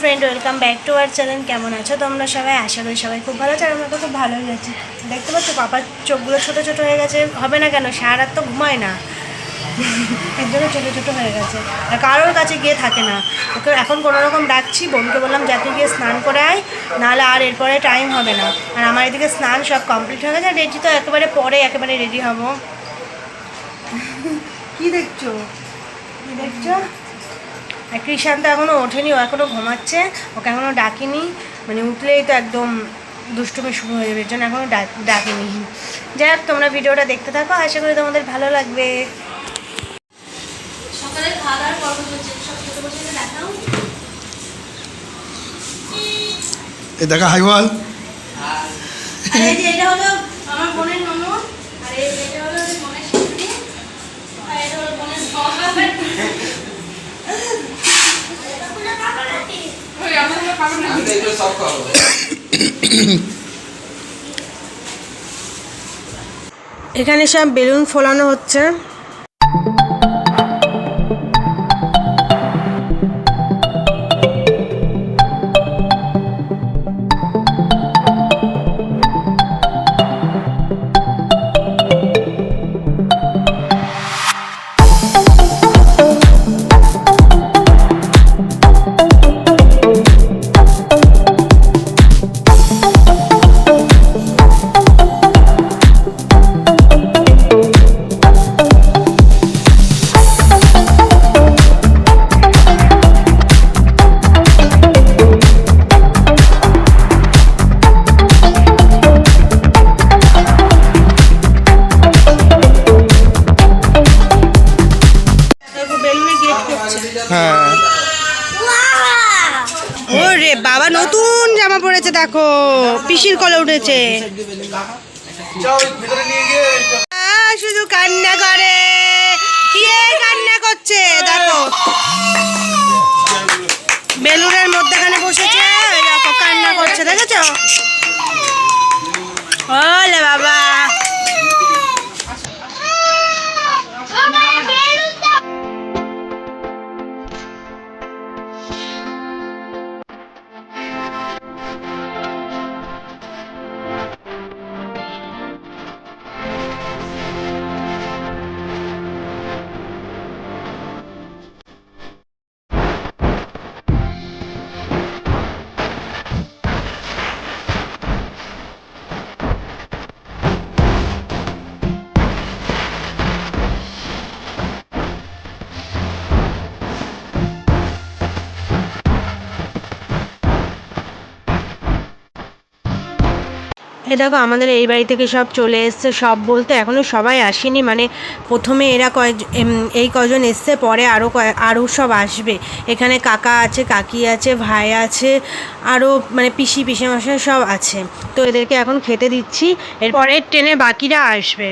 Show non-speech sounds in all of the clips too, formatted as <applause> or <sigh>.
Friend welcome back to our channel কেমন আছো তোমরা সবাই? আশা করি সবাই খুব ভালো আছো আর আমরা তো খুব ভালোই আছি। দেখতে পাচ্ছ, পাপার চোখগুলো ছোটো ছোটো হয়ে গেছে। হবে না কেন? সারা তো ঘুমায় না। <laughs> এর জন্য ছোটো ছোটো হয়ে গেছে। আর কারোর কাছে গিয়ে থাকে না। ওকে এখন কোনো রকম ডাকছি, বোনকে বললাম যাতে গিয়ে স্নান করে আয়। নাহলে আর এরপরে টাইম হবে না। আর আমার এদিকে স্নান সব কমপ্লিট হয়ে গেছে। রেডি তো একেবারে পরে একেবারে রেডি হব। <laughs> কি দেখছ? দেখছ? আর কৃষান্ত এখনও ওঠেনি ও এখনও ঘুমাচ্ছে ওকে এখনও ডাকিনি মানে উঠলেই তো একদম দুষ্টুমি শুরু হয়ে যাবে এর জন্য এখনও ডাক- ডাকিনি। যাই হোক তোমরা ভিডিওটা দেখতে থাকো আশা করি তোমাদের ভালো লাগবে। সকালে খাওয়া দাওয়ার পর্ব চলছে সব ছোটো বসে দেখাও। এ দেখা হাই বল। আর এই যে এটা হলো আমার বোনের ননদ আর এই এটা হলো ওর বোনের শাশুড়ি আর এটা হলো বোনের আমি তো এগুলো সব খাব এখানে সব বেলুন ফোলানো হচ্ছে। দেখো পিসির কলে উঠেছে। শুধু কান্না করে। কি কান্না করছে? দেখো। বেলুনের মধ্যেখানে বসেছে। দেখো কান্না করছে দেখেছ? ওলে বাবা। এ দেখো, আমাদের এই বাড়ি থেকে সব চলে এসছে, সব বলতে এখনও সবাই আসেনি। মানে প্রথমে এরা কয় এই কজন এসছে, পরে আরও কয় আরও সব আসবে। এখানে কাকা আছে, কাকি আছে, ভাই আছে আরও মানে পিসি পিসে মশাই সব আছে। তো এদেরকে এখন খেতে দিচ্ছি এরপরের ট্রেনে বাকিরা আসবে।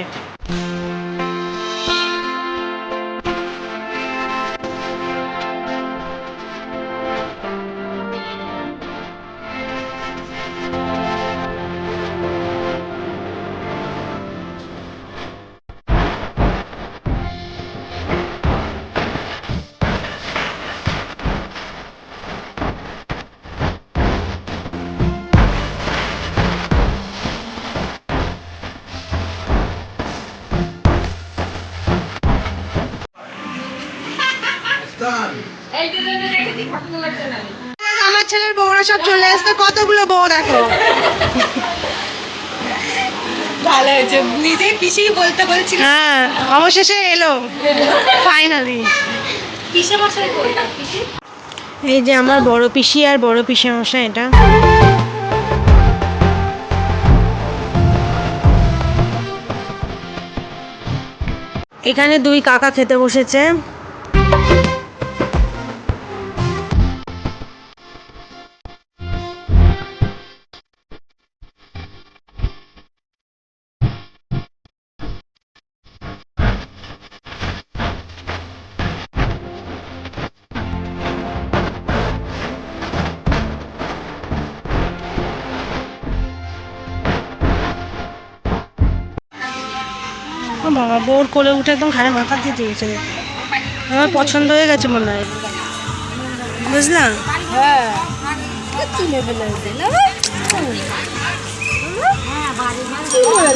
আমার ছেলের বউরা সব চলে আসছে কতগুলো বউ দেখো? ভালো হয়েছে। নিজেই পিছিয়ে বলতে বলছি হ্যাঁ অবশেষে এলো। ফাইনালি এই যে আমার বড় পিসি আর বড় পিসি মশাই এটা। এখানে দুই কাকা খেতে বসেছে। বাবা বোর কোলে উঠে একদম ঘাড়ে মাথা দিয়ে দিয়েছে। আমার পছন্দ হয়ে গেছে মনে হয়। বুঝলাম?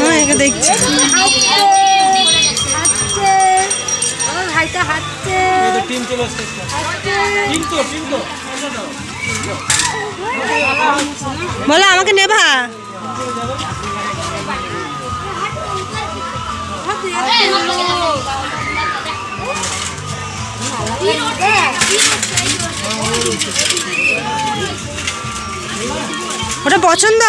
হ্যাঁ দেখছি। বলো আমাকে নেভা ওটা পছন্দ?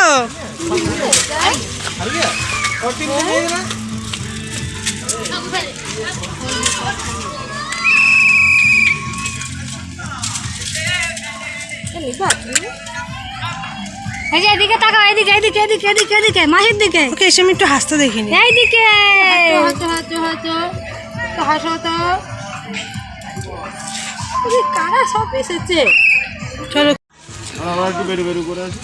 এই যে এদিকে তাকাও এদিকে এদিকে এদিকে এদিকে এদিকে মাসির দিকে। ওকে এসে আমি একটু হাসতে দেখিনি এইদিকে। হাঁটো হাঁটো হাঁটো তো হাসো তো কারা সব এসেছে চলো একটু বেরু বেরু করে আছি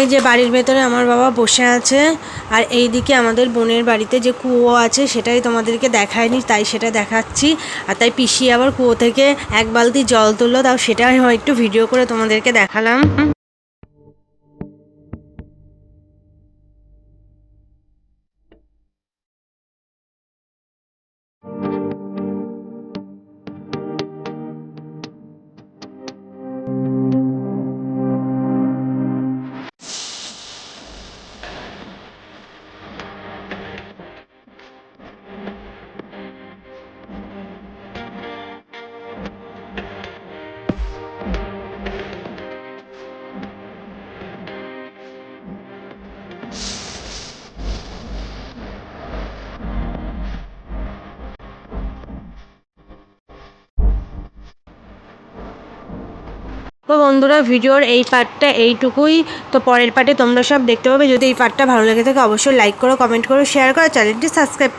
এই যে বাড়ির ভেতরে আমার বাবা বসে আছে, আর এই দিকে আমাদের বোনের বাড়িতে যে কুয়ো আছে সেটাই তোমাদেরকে দেখায়নি, তাই সেটা দেখাচ্ছি। আর তাই পিসি আবার কুয়ো থেকে এক বালতি জল তুললো, তাও সেটা একটু ভিডিও করে তোমাদেরকে দেখালাম। তো বন্ধুরা, ভিডিওর এই পার্টটা এইটুকুই। তো পরের পার্টে তোমরা সব দেখতে পাবে। যদি এই পার্টটা ভালো লেগে থাকে, অবশ্যই লাইক করো কমেন্ট করো শেয়ার করো চ্যানেলটি সাবস্ক্রাইব করো।